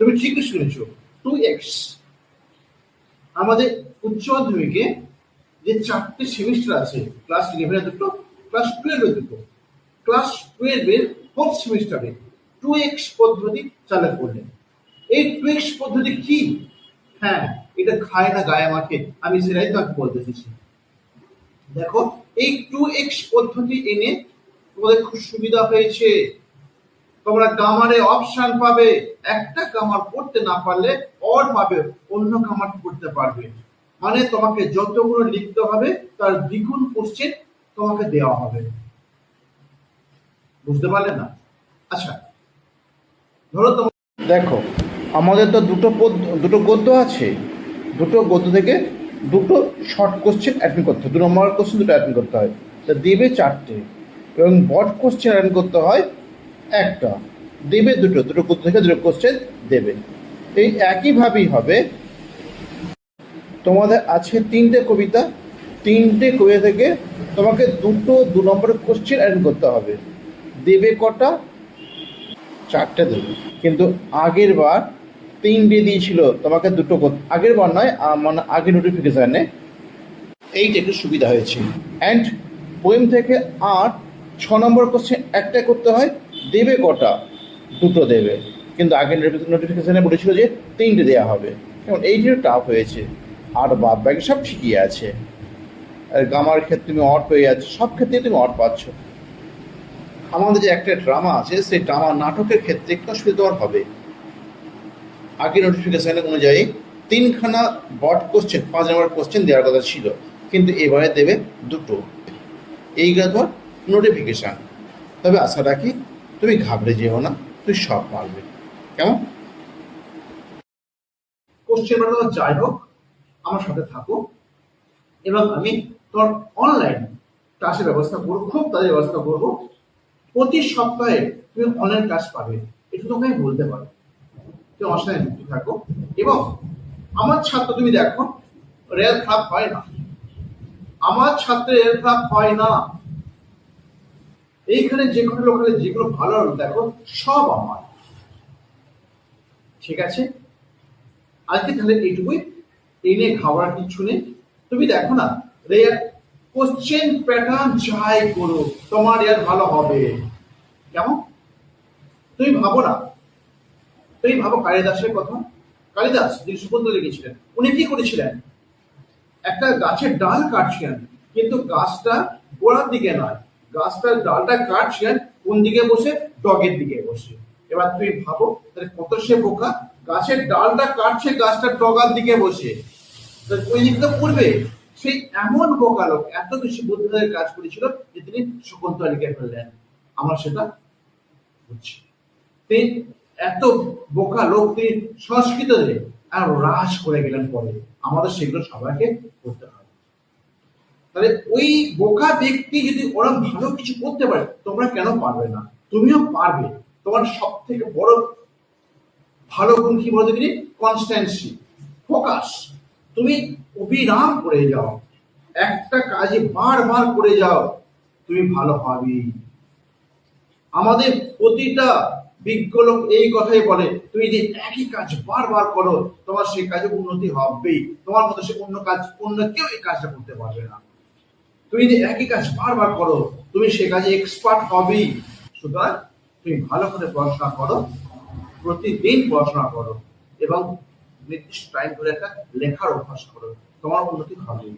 তুমি ঠিকই শুনেছ টু এক্স আমাদের উচ্চ মাধ্যমিকে যে চারটে সেমিস্টার আছে ক্লাস ইলেভেনে দুটো ক্লাস টুয়েলভের দুটো ক্লাস টুয়েলভের ফোর্থ সেমিস্টারে টু এক্স পদ্ধতি চালু করলেন এই টু এক্স পদ্ধতি কি? হ্যাঁ এটা খায় না গায়ে মাখে, আমি সেটাই তাকে বলতে এসেছি দেখো, এই টু এক্স পদ্ধতি এনে তোমাদের খুব সুবিধা হয়েছে। তোমরা কামারে অপশন পাবে। একটা কামার পড়তে না পারলে অর পাবে অন্য কামার পড়তে পারবে। মানে তোমাকে যতগুলো লিখতে হবে, তার দ্বিগুণ কোশ্চেন তোমাকে দেওয়া হবে। বুঝতে পারলে না? আচ্ছা। ধরো তোমার দেখো, আমাদের তো দুটো দুটো গদ্য আছে। দুটো গদ্য থেকে দুটো শর্ট কোশ্চেন অ্যাটেন্ড করতে হয়। দু নম্বর কোশ্চেন দুটো অ্যাটেন্ড করতে হয়। তা দেবে চারটে। এবং বট কোশ্চেন অ্যাটেন্ড করতে হয় একটা। দেবে দুটো দুটো গদ্য থেকে, দুটো কোশ্চেন দেবে। এই একইভাবেই হবে। তোমাদের আছে তিনটে কবিতা তিনটে কবিতা থেকে তোমাকে দুটো, দু নম্বরের কোশ্চেন অ্যাড করতে হবে। দেবে কটা? চারটে দেবে। কিন্তু আগের বার তিনটে দিয়েছিল, তোমাকে দুটো আগের বার নয় মানে আগে নোটিফিকেশানে এইটা একটু সুবিধা হয়েছে। অ্যান্ড পোয়েম থেকে আট ছ নম্বর কোশ্চেন একটা করতে হয়। দেবে কটা? দুটো দেবে। কিন্তু আগের নোটিফিকেশানে বলেছিল যে তিনটে দেওয়া হবে। এখন এইটিও টাফ হয়েছে। আর বাদ বাকি সব ঠিকই আছে। আর গামার ক্ষেত্রে তুমি অট পেয়ে যাচ্ছ। সব ক্ষেত্রে তুমি অট পাচ্ছ। আমাদের যে একটা ড্রামা আছে, সেই ড্রামা নাটকের ক্ষেত্রে একটু অসুবিধা হবে। আগে নোটিফিকেশন অনুযায়ী তিনখানা বট কোশ্চেন পাঁচ নম্বর কোশ্চেন দেওয়ার কথা ছিল। কিন্তু এবারে দেবে দুটো। এইগুলো ধর নোটিফিকেশান তবে আশা রাখি তুমি ঘাবড়ে যেও না তুই সব পারবে। কেমন? কোশ্চেন তোমার যাই হোক, আমার সাথে থাকো। এবং আমি তোমার অনলাইন ক্লাসের ব্যবস্থা করব, খুব তাদের ব্যবস্থা করব। প্রতি সপ্তাহে তুমি অনলাইন ক্লাস পাবে, এটা তোমাকে আমি বলতে পারো তুমি আমার সাথে যুক্ত থাকো। এবং আমার ছাত্র, তুমি দেখো, রেল খারাপ হয় না। আমার ছাত্রের রেল খারাপ হয় না। এইখানে যে কোনো লোকালে যেগুলো ভালো দেখো, সব আমার। ঠিক আছে? আজকে তাহলে এইটুকুই। এই নিয়ে খাবার কিছু নেই। তুমি দেখো না রেয়ার কোশ্চেন প্যাটার্ন যাই করো তোমার ইয়ার ভালো হবে। কেমন? তুমি ভাবো না। তুমি ভাবো কালিদাসের কথা। কালিদাস যিনি সুবন্ধ লিখেছিলেন, উনি কি করেছিলেন? একটা গাছের ডাল কাটছিলেন, কিন্তু গাছটা গোড়ার দিকে নয় গাছটার ডালটা কাটছিলেন কোন দিকে বসে? ডগের দিকে বসে। এবার তুমি ভাবো, তাহলে কত সে বোকা? গাছের ডালটা কাটছে গাছটা ডগার দিকে বসে। ওই দিকটা পড়বে। সেই এমন বোকা লোক, এত বেশি বুদ্ধিদের কাজ করেছিল যে তিনি শকুন্তলা লিখে ফেললেন। আমরা সেটা বুঝছি। তিনি এত বোকা লোক তিনি সংস্কৃত আর হ্রাস করে গেলেন পরে। আমাদের সেগুলো সবাইকে করতে হবে। তাহলে ওই বোকা ব্যক্তি যদি ওরম ভালো কিছু করতে পারে, তোমরা কেন পারবে না? তুমিও পারবে। তোমার সব থেকে বড় ভালো গুণ কি বলতে গেলে কনস্ট্যান্সি ফোকাস তুমি অবিরাম করে যাও। একটা কাজে বারবার করে যাও, তুমি ভালো হবেই আমাদের প্রতিটা বিজ্ঞ লোক এই কথাই বলে, তুমি যদি একই কাজ বারবার করো, তোমার সেই কাজে উন্নতি হবেই। তোমার মতো সে অন্য কাজ, অন্য কেউ এই কাজটা করতে পারবে না। তুমি যদি একই কাজ বারবার করো, তুমি সে কাজে এক্সপার্ট হবেই। সুতরাং তুমি ভালো করে পড়াশোনা করো, প্রতিদিন পড়াশোনা করো এবং নির্দিষ্ট টাইম ধরে একটা লেখার অভ্যাস করো। তোমার উন্নতি হবেই